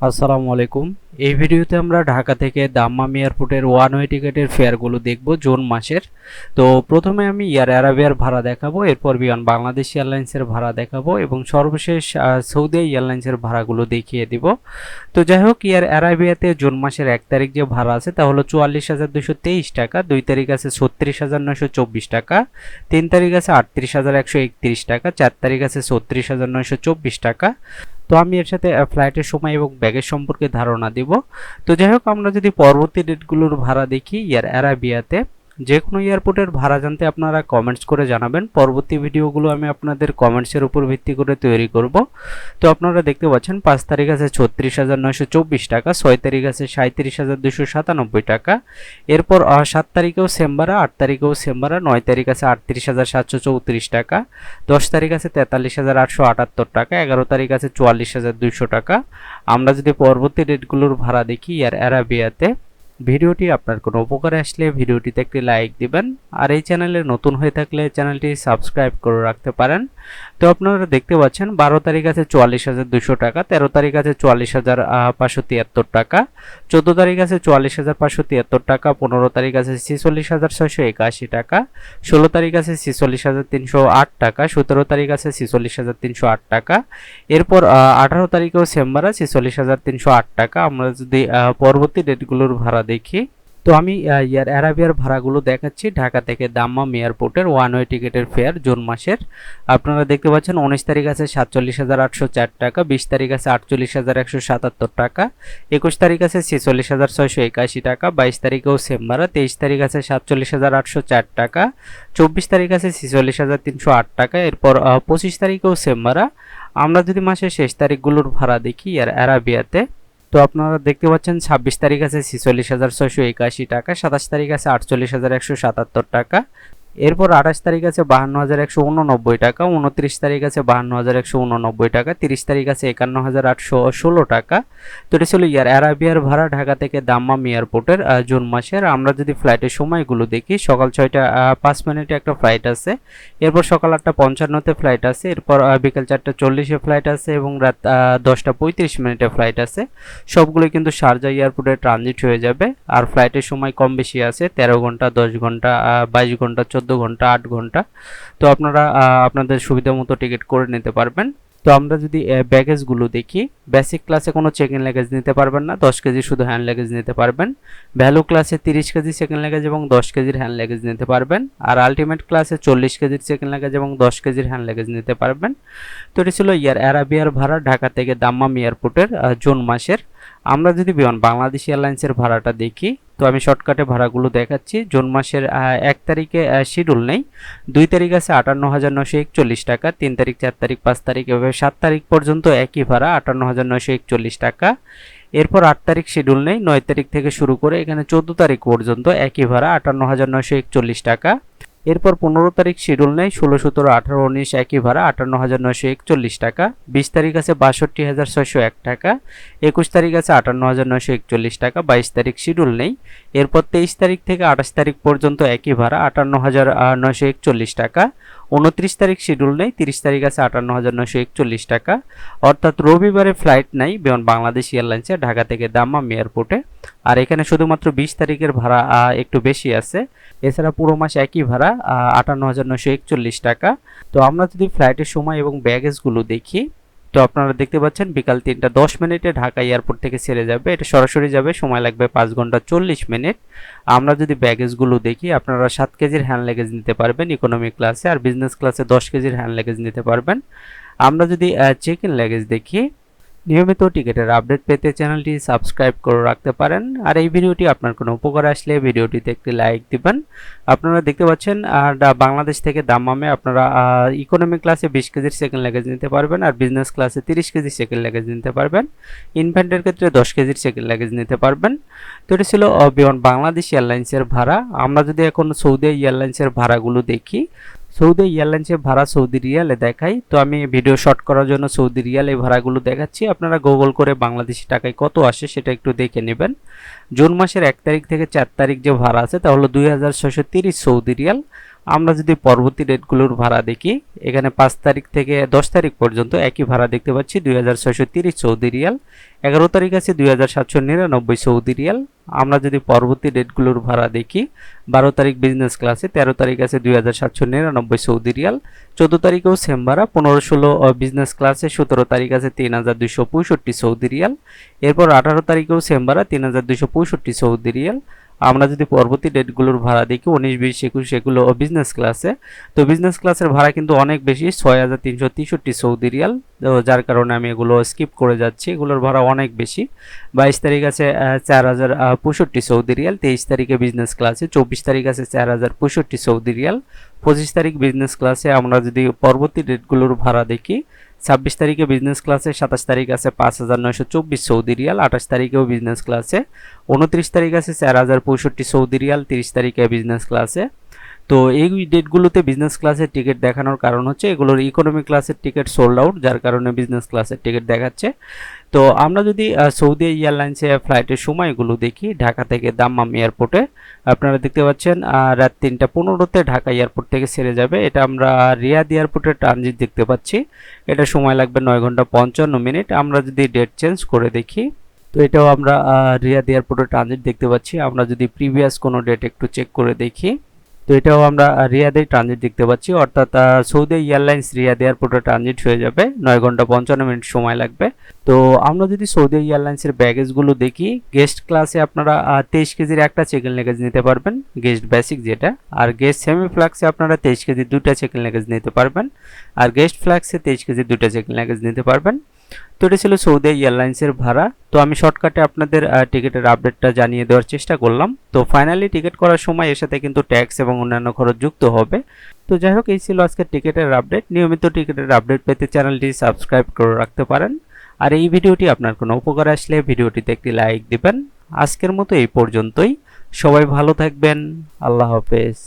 আসসালামু আলাইকুম। এই ভিডিওতে আমরা ঢাকা থেকে দাম্মাম এয়ারপোর্টের ওয়ান ওয়ে টিকেটের ফেয়ারগুলো দেখব জুন মাসের। তো প্রথমে আমি এয়ার অ্যারাবিয়ার ভাড়া দেখাবো, এরপর বিমান বাংলাদেশ এয়ারলাইন্সের ভাড়া দেখাবো এবং সর্বশেষ সৌদি এয়ারলাইন্সের ভাড়াগুলো দেখিয়ে দিব। তো যাই হোক এয়ার অ্যারাবিয়াতে জুন মাসের এক তারিখ যে ভাড়া আছে তা হলো চুয়াল্লিশ হাজার দুশো তেইশ টাকা, দুই তারিখ আছে ছত্রিশ হাজার নয়শো চব্বিশ টাকা, তিন তারিখ আছে আটত্রিশ হাজার একশো একত্রিশ টাকা, চার তারিখ আছে ছত্রিশ হাজার নয়শো চব্বিশ টাকা। তো আমি এর সাথে ফ্লাইটের সময় এবং ব্যাগের সম্পর্কে ধারণা দিব। তো যাই হোক, আমরা যদি পরবর্তী ডেটগুলোর ভাড়া দেখি, ইয়ার অ্যারাবিয়াতে যে কোনো এয়ারপোর্টের ভাড়া জানতে আপনারা কমেন্টস করে জানাবেন। পরবর্তী ভিডিওগুলো আমি আপনাদের কমেন্টসের উপর ভিত্তি করে তৈরি করব। তো আপনারা দেখতে পাচ্ছেন, পাঁচ তারিখ আছে ছত্রিশ হাজার নয়শো চব্বিশ টাকা, ছয় তারিখ আছে সাঁত্রিশ হাজার দুশো সাতানব্বই টাকা। এরপর সাত তারিখেও সেম্বারা আট তারিখেও সেম্বারা নয় তারিখ আছে আটত্রিশ হাজার সাতশো চৌত্রিশ টাকা, দশ তারিখ আছে তেতাল্লিশ হাজার আটশো আটাত্তর টাকা, এগারো তারিখ আছে চুয়াল্লিশ হাজার দুইশো টাকা। আমরা যদি পরবর্তী ডেটগুলোর ভাড়া দেখি এয়ার অ্যারাবিয়াতে ভিডিওটি আপনার কোনো উপকারে আসলে ভিডিওটিতে একটি লাইক দিবেন। আর এই চ্যানেলে নতুন হয়ে থাকলে চ্যানেলটি সাবস্ক্রাইব করে রাখতে পারেন। তো আপনারা দেখতে পাচ্ছেন, বারো তারিখ আছে চুয়াল্লিশ হাজার দুশো টাকা, তেরো তারিখ আছে চুয়াল্লিশ হাজার পাঁচশো তিয়াত্তর টাকা, চোদ্দ তারিখ আছে চুয়াল্লিশ হাজার পাঁচশো তিয়াত্তর টাকা, পনেরো তারিখ আছে ছেচল্লিশ হাজার ছয়শো একাশি টাকা, ষোলো তারিখ আছে ছেচল্লিশ হাজার তিনশো আট টাকা, সতেরো তারিখ আছে ছেচল্লিশ হাজার তিনশো আট টাকা। এরপর আঠারো তারিখেও সেম্বারা ছেচল্লিশ হাজার তিনশো আট টাকা। আমরা যদি পরবর্তী ডেটগুলোর ভাড়া দেখি। তো আমি এয়ার অ্যারাবিয়ার ভাড়াগুলো দেখাচ্ছি। ঢাকা থেকে দাম্মাম এয়ারপোর্টের ওয়ান ওয়ে টিকেটের ফেয়ার জুন মাসের। আপনারা দেখতে পাচ্ছেন উনিশ তারিখ আছে সাতচল্লিশ হাজার আটশো চার টাকা, বিশ তারিখ আছে আটচল্লিশ হাজার একশো সাতাত্তর টাকা, একুশ তারিখ আছে ছেচল্লিশ হাজার ছয়শো একাশি টাকা, বাইশ তারিখেও সেম ভাড়া, তেইশ তারিখ আছে সাতচল্লিশ হাজার আটশো চার টাকা, চব্বিশ তারিখ আছে ছেচল্লিশ হাজার তিনশো আট টাকা, এরপর পঁচিশ তারিখেও সেম ভাড়া। আমরা যদি মাসের শেষ তারিখগুলোর ভাড়া দেখি আর অ্যারাবিয়াতে তো আপনারা দেখতে পাচ্ছেন, ছাব্বিশ তারিখ আছে ছেচল্লিশ হাজার ছয়শো একাশি টাকা, সাতাশ তারিখ আছে আটচল্লিশ হাজার একশো সাতাত্তর টাকা। এরপর আঠাশ তারিখ আছে বাহান্ন হাজার একশো উননব্বই টাকা, উনত্রিশ তারিখ আছে বাহান্ন হাজার একশো উননব্বই টাকা, তিরিশ তারিখ আছে একান্ন হাজার আটশো ষোলো টাকা। তো এটা ছিল ইয়ার অ্যারাবিয়ার ভাড়া ঢাকা থেকে দাম্মাম এয়ারপোর্টের জুন মাসের। আমরা যদি ফ্লাইটের সময়গুলো দেখি, সকাল ছয়টা পাঁচ মিনিটে একটা ফ্লাইট আছে। এরপর সকাল আটটা পঞ্চান্নতে ফ্লাইট আছে। এরপর বিকেল চারটা চল্লিশে ফ্লাইট আছে এবং রাত দশটা পঁয়ত্রিশ মিনিটে ফ্লাইট আছে। সবগুলোই কিন্তু শারজা এয়ারপোর্টে ট্রানজিট হয়ে যাবে। আর ফ্লাইটের সময় কম বেশি আছে, তেরো ঘণ্টা, দশ ঘণ্টা বাইশ ঘণ্টা, চোদ্দ ঘণ্টা, আট ঘণ্টা। তো আপনারা আপনাদের সুবিধা মতো টিকিট করে নিতে পারবেন। তো আমরা যদি ব্যাগেজগুলো দেখি বেসিক ক্লাসে কোনো চেক ইন লাগেজ নিতে পারবেন না, দশ কেজি শুধু হ্যান্ড লাগেজ নিতে পারবেন। ভ্যালু ক্লাসে তিরিশ কেজি সেকেন্ড লাগেজ এবং দশ কেজির হ্যান্ড লাগেজ নিতে পারবেন। আর আলটিমেট ক্লাসে চল্লিশ কেজির সেকেন্ড লাগেজ এবং দশ কেজির হ্যান্ড লাগেজ নিতে পারবেন। তো এটি ছিল ইয়ার অ্যারাবিয়ার ভাড়া, ঢাকা থেকে দাম্মাম এয়ারপোর্টের জুন মাসের। আমরা যদি বিমান, বাংলাদেশ এয়ারলাইন্সের ভাড়াটা দেখি তো আমি শর্টকাটে ভাড়াগুলো দেখাচ্ছি। জুন মাসের এক তারিখে শিডিউল নেই। দুই তারিখ আছে আটান্ন হাজার নশো একচল্লিশ টাকা, তিন তারিখ, চার তারিখ, পাঁচ তারিখ, এভাবে সাত তারিখ পর্যন্ত একই ভাড়া আটান্ন হাজার নশো একচল্লিশ টাকা। এরপর আট তারিখ শিডিউল নেই, নয় তারিখ থেকে শুরু করে এখানে চোদ্দ তারিখ পর্যন্ত একই ভাড়া আটান্ন হাজার নশো একচল্লিশ টাকা। এরপর পনেরো তারিখ শিডিউল নেই ষোলো, সতেরো, আঠারো, উনিশ, একই ভাড়া, আটান্ন হাজার নশো একচল্লিশ টাকা। বিশ তারিখ আছে বাষট্টি হাজার ছয়শো এক টাকা। একুশ তারিখ আছে আটান্ন হাজার নশো একচল্লিশ টাকা, বাইশ তারিখ শিডিউল নেই। এরপর তেইশ তারিখ থেকে আঠাশ তারিখ পর্যন্ত একই ভাড়া, আটান্ন হাজার নয়শো একচল্লিশ টাকা। উনত্রিশ তারিখ শিডিউল নেই, তিরিশ তারিখ আছে আটান্ন হাজার নশো একচল্লিশ টাকা। অর্থাৎ রবিবারে ফ্লাইট নাই বিমান বাংলাদেশ এয়ারলাইন্সে ঢাকা থেকে দাম্মাম এয়ারপোর্টে আর এখানে শুধুমাত্র বিশ তারিখের ভাড়া একটু বেশি আছে। এছাড়া পুরো মাস একই ভাড়া আটান্ন হাজার নশো একচল্লিশ টাকা। তো আমরা যদি ফ্লাইটের সময় এবং ব্যাগেজগুলো দেখি, তো আপনারা দেখতে পাচ্ছেন বিকাল তিনটা দশ মিনিটে ঢাকা এয়ারপোর্ট থেকে ছেড়ে যাবে। এটা সরাসরি যাবে, সময় লাগবে পাঁচ ঘণ্টা চল্লিশ মিনিট। আমরা যদি ব্যাগেজগুলো দেখি, আপনারা সাত কেজির হ্যান্ড লাগেজ নিতে পারবেন ইকোনমি ক্লাসে আর বিজনেস ক্লাসে দশ কেজির হ্যান্ড লাগেজ নিতে পারবেন। আমরা যদি চেক ইন লাগেজ দেখি নিয়মিত টিকিটের আপডেট পেতে চ্যানেলটি সাবস্ক্রাইব করে রাখতে পারেন। আর এই ভিডিওটি আপনার কোনো উপকার আসলে ভিডিওটিতে একটি লাইক দিবেন। আপনারা দেখতে পাচ্ছেন, আর বাংলাদেশ থেকে দাম্মামে আপনারা ইকোনমি ক্লাসে বিশ কেজির সেকেন্ড লাগেজ নিতে পারবেন আর বিজনেস ক্লাসে তিরিশ কেজির সেকেন্ড লাগেজ নিতে পারবেন। ইনফ্যান্টের ক্ষেত্রে দশ কেজির সেকেন্ড লাগেজ নিতে পারবেন। তো এটা ছিল বিমান বাংলাদেশ এয়ারলাইন্সের ভাড়া। আমরা যদি এখন সৌদি এয়ারলাইন্সের ভাড়াগুলো দেখি সৌদি এয়ারলাইন্সের ভাড়া সৌদি রিয়ালে দেখাই। তো আমি ভিডিও শট করার জন্য সৌদি রিয়াল এই ভাড়াগুলো দেখাচ্ছি। আপনারা গুগল করে বাংলাদেশি টাকায় কত আসে সেটা একটু দেখে নেবেন। জুন মাসের এক তারিখ থেকে চার তারিখ যে ভাড়া আছে, তা হলো দুই সৌদি রিয়াল। আমরা যদি পরবর্তী ডেটগুলোর ভাড়া দেখি, এখানে পাঁচ তারিখ থেকে দশ তারিখ পর্যন্ত একই ভাড়া দেখতে পাচ্ছি, দুই হাজার ছয়শো তিরিশ সৌদি রিয়াল। এগারো তারিখ আছে দুই হাজার সাতশো নিরানব্বই সৌদি রিয়াল। আমরা যদি পরবর্তী ডেটগুলোর ভাড়া দেখি, বারো তারিখ বিজনেস ক্লাসে তেরো তারিখ আছে দুই হাজার সাতশো নিরানব্বই সৌদি রিয়াল। চোদ্দ তারিখেও সেম ভাড়া, পনেরো ষোলো বিজনেস ক্লাসে সতেরো তারিখ আছে তিন হাজার দুইশো পঁয়ষট্টি সৌদি রিয়াল। এরপর আঠারো তারিখেও সেম ভাড়া, তিন হাজার দুশো পঁয়ষট্টি সৌদি রিয়াল। আমরা যদি পরবর্তী ডেটগুলোর ভাড়া দেখি, উনিশ, বিশ, একুশ, এগুলো বিজনেস ক্লাসে তো বিজনেস ক্লাসের ভাড়া কিন্তু অনেক বেশি, ছয় হাজার তিনশো তেষট্টি সৌদি রিয়াল। যার কারণে আমি এগুলো স্কিপ করে যাচ্ছি, এগুলোর ভাড়া অনেক বেশি। বাইশ তারিখ আছে চার হাজার পঁয়ষট্টি সৌদি রিয়াল, তেইশ তারিখে বিজনেস ক্লাসে চব্বিশ তারিখ আছে, চার হাজার পঁয়ষট্টি সৌদি রিয়াল। পঁচিশ তারিখ বিজনেস ক্লাসে আমরা যদি পরবর্তী ডেটগুলোর ভাড়া দেখি ছাব্বিশ তারিখে বিজনেস ক্লাসে সাতাশ তারিখ আছে পাঁচ হাজার নয়শো চব্বিশ সৌদি রিয়াল, আঠাশ তারিখেও বিজনেস ক্লাসে উনত্রিশ তারিখ আছে চার হাজার পঁয়ষট্টি সৌদি রিয়াল, তিরিশ তারিখে বিজনেস ক্লাসে তো এই ডেটগুলোতে বিজনেস ক্লাসের টিকিট দেখানোর কারণ হচ্ছে এগুলোর ইকোনমি ক্লাসের টিকিট সোল্ড আউট যার কারণে বিজনেস ক্লাসের টিকিট দেখাচ্ছে। তো আমরা যদি সৌদি এয়ারলাইন্সে ফ্লাইটের সময়গুলো দেখি, ঢাকা থেকে দাম্মাম এয়ারপোর্টে আপনারা দেখতে পাচ্ছেন রাত তিনটা পনেরোতে ঢাকা এয়ারপোর্ট থেকে ছেড়ে যাবে। এটা আমরা রিয়াদ এয়ারপোর্টের ট্রানজিট দেখতে পাচ্ছি। এটা সময় লাগবে নয় ঘণ্টা পঞ্চান্ন মিনিট। আমরা যদি ডেট চেঞ্জ করে দেখি, তো এটাও আমরা রিয়াদ এয়ারপোর্টের ট্রানজিট দেখতে পাচ্ছি। আমরা যদি প্রিভিয়াস কোনো ডেট একটু চেক করে দেখি তো এটাও আমরা আহ, রিয়াদে ট্রানজিট দেখতে পাচ্ছি। অর্থাৎ সৌদি এয়ারলাইন্স রিয়াদ এয়ারপোর্টে ট্রানজিট হয়ে যাবে। নয় ঘণ্টা পঞ্চান্ন মিনিট সময় লাগবে। তো আমরা যদি সৌদি এয়ারলাইন্সের ব্যাগেজগুলো দেখি গেস্ট ক্লাসে আপনারা তেইশ কেজির একটা চেকেন লেগেজ নিতে পারবেন গেস্ট বেসিক যেটা। আর গেস্ট সেমি ফ্লাক্সে আপনারা তেইশ কেজির দুটা চেকেন লেগেজ নিতে পারবেন। আর গেস্ট ফ্লাক্সে তেইশ কেজির দুটা চেকেন লেগেজ নিতে পারবেন। তো এটা ছিল সৌদি এয়ারলাইন্সের ভাড়া। তো আমি শর্টকাটে আপনাদের টিকিটের আপডেটটা জানিয়ে দেওয়ার চেষ্টা করলাম। তো ফাইনালি টিকিট করার সময় এর সাথে কিন্তু ট্যাক্স এবং অন্যান্য খরচ যুক্ত হবে। তো যাই হোক, এই ছিল আজকের টিকিটের আপডেট। নিয়মিত টিকিটের আপডেট পেতে চ্যানেলটি সাবস্ক্রাইব করে রাখতে পারেন। আর এই ভিডিওটি আপনার কোনো উপকার আসলে ভিডিওটিতে একটি লাইক দিবেন। আজকের মতো এই পর্যন্তই। সবাই ভালো থাকবেন। আল্লাহ হাফেজ।